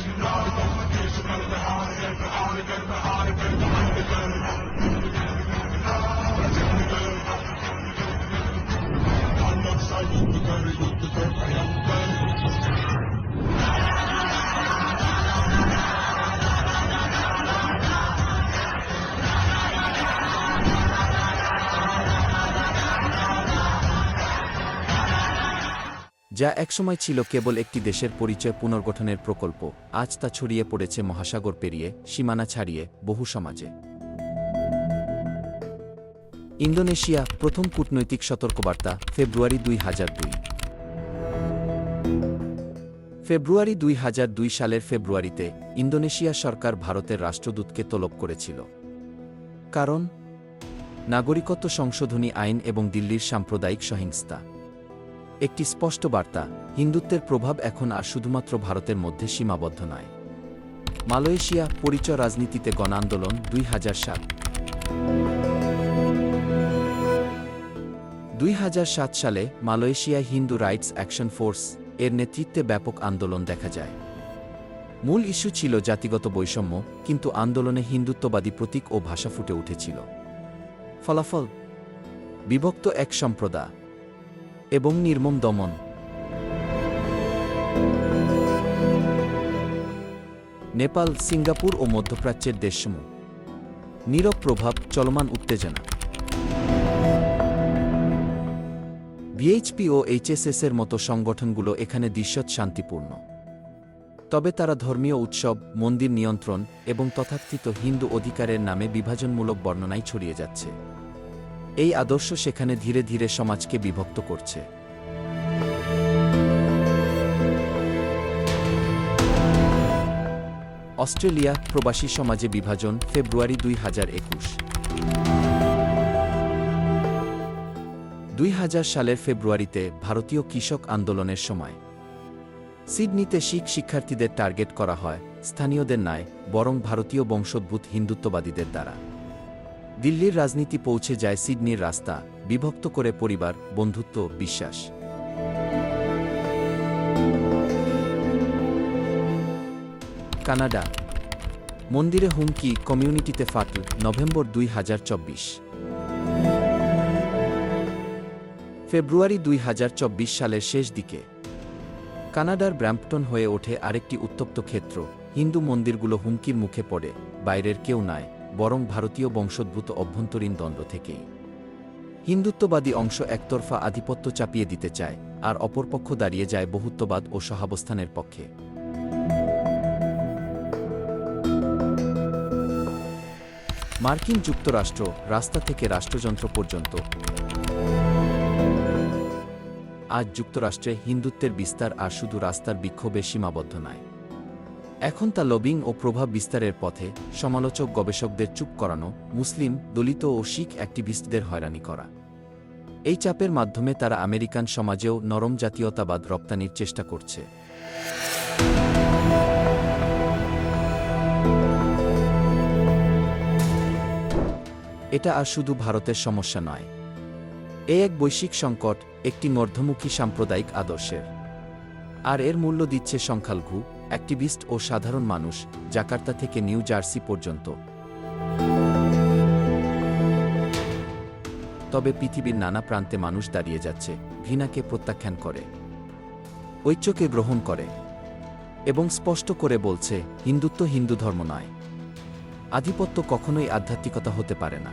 you know, যা একসময় ছিল কেবল একটি দেশের পরিচয় পুনর্গঠনের প্রকল্প, আজ তা ছড়িয়ে পড়েছে মহাসাগর পেরিয়ে, সীমানা ছাড়িয়ে, বহু সমাজে। ইন্দোনেশিয়া, প্রথম কূটনৈতিক সতর্কবার্তা, ফেব্রুয়ারি দুই হাজার দুই। ফেব্রুয়ারি দুই হাজার দুই সালের ফেব্রুয়ারিতে, ইন্দোনেশিয়া সরকার ভারতের রাষ্ট্রদূতকে তলব করেছিল। কারণ, নাগরিকত্ব সংশোধনী আইন এবং দিল্লির সাম্প্রদায়িক সহিংসতা। একটি স্পষ্ট বার্তা, হিন্দুত্বের প্রভাব এখন আর শুধুমাত্র ভারতের মধ্যে সীমাবদ্ধ নয়। মালয়েশিয়া পরিচয় রাজনীতিতে গণ আন্দোলন দুই হাজার সাত। দুই হাজার সাত সালে মালয়েশিয়ায় হিন্দু রাইটস অ্যাকশন ফোর্স এর নেতৃত্বে ব্যাপক আন্দোলন দেখা যায়। মূল ইস্যু ছিল জাতিগত বৈষম্য, কিন্তু আন্দোলনে হিন্দুত্ববাদী প্রতীক ও ভাষা ফুটে উঠেছিল। ফলাফল? বিভক্ত এক সম্প্রদায়। এবং নির্মম দমন। নেপাল, সিঙ্গাপুর ও মধ্যপ্রাচ্যের দেশসমূহ। নীরব প্রভাব, চলমান উত্তেজনা। ভিএইচপি ও এইচএসএস এর মতো সংগঠনগুলো এখানে দৃশ্যত শান্তিপূর্ণ। তবে তারা ধর্মীয় উৎসব, মন্দির নিয়ন্ত্রণ এবং তথাকথিত হিন্দু অধিকারের নামে বিভাজনমূলক বর্ণনায় ছড়িয়ে যাচ্ছে। এই আদর্শ সেখানে ধীরে ধীরে সমাজকে বিভক্ত করছে। অস্ট্রেলিয়া প্রবাসী সমাজে বিভাজন, ফেব্রুয়ারি দুই হাজার একুশ। দুই হাজার সালের ফেব্রুয়ারিতে ভারতীয় কৃষক আন্দোলনের সময়। সিডনিতে শিখ শিক্ষার্থীদের টার্গেট করা হয়, স্থানীয়দের নয় বরং ভারতীয় বংশোদ্ভূত হিন্দুত্ববাদীদের দ্বারা। দিল্লির রাজনীতি পৌঁছে যায় সিডনির রাস্তা, বিভক্ত করে পরিবার, বন্ধুত্ব, বিশ্বাস। কানাডা। মন্দিরে হুমকি, কমিউনিটিতে ফাটল, নভেম্বর দুই হাজার চব্বিশ। ফেব্রুয়ারি দুই হাজার চব্বিশ সালের শেষ দিকে। কানাডার ব্র্যাম্পটন হয়ে ওঠে আরেকটি উত্তপ্ত ক্ষেত্র, হিন্দু মন্দিরগুলো হুমকির মুখে পড়ে, বাইরের কেউ নয় বরং ভারতীয় বংশোদ্ভূত অভ্যন্তরীণ দ্বন্দ্ব থেকেই। হিন্দুত্ববাদী অংশ একতরফা আধিপত্য চাপিয়ে দিতে চায়, আর অপরপক্ষ দাঁড়িয়ে যায় বহুত্ববাদ ও সহাবস্থানের পক্ষে। মার্কিন যুক্তরাষ্ট্র রাস্তা থেকে রাষ্ট্রযন্ত্র পর্যন্ত। আজ যুক্তরাষ্ট্রে হিন্দুত্বের বিস্তার আর শুধু রাস্তার বিক্ষোভে সীমাবদ্ধ নয়। এখন তা লবিং ও প্রভাব বিস্তারের পথে সমালোচক গবেষকদের চুপ করানো, মুসলিম, দলিত ও শিখ অ্যাক্টিভিস্টদের হয়রানি করা। এই চাপের মাধ্যমে তারা আমেরিকান সমাজেও নরম জাতীয়তাবাদ রপ্তানির চেষ্টা করছে। এটা আর শুধু ভারতের সমস্যা নয়। এ এক বৈশ্বিক সংকট, একটি মধ্যমুখী সাম্প্রদায়িক আদর্শের। আর এর মূল্য দিচ্ছে সংখ্যালঘু অ্যাক্টিভিস্ট ও সাধারণ মানুষ জাকার্তা থেকে নিউ জার্সি পর্যন্ত। তবে পৃথিবীর নানা প্রান্তে মানুষ দাঁড়িয়ে যাচ্ছে, ঘৃণাকে প্রত্যাখ্যান করে, ঐক্যকে গ্রহণ করে এবং স্পষ্ট করে বলছে, হিন্দুত্ব হিন্দু ধর্ম নয়। আধিপত্য কখনোই আধ্যাত্মিকতা হতে পারে না।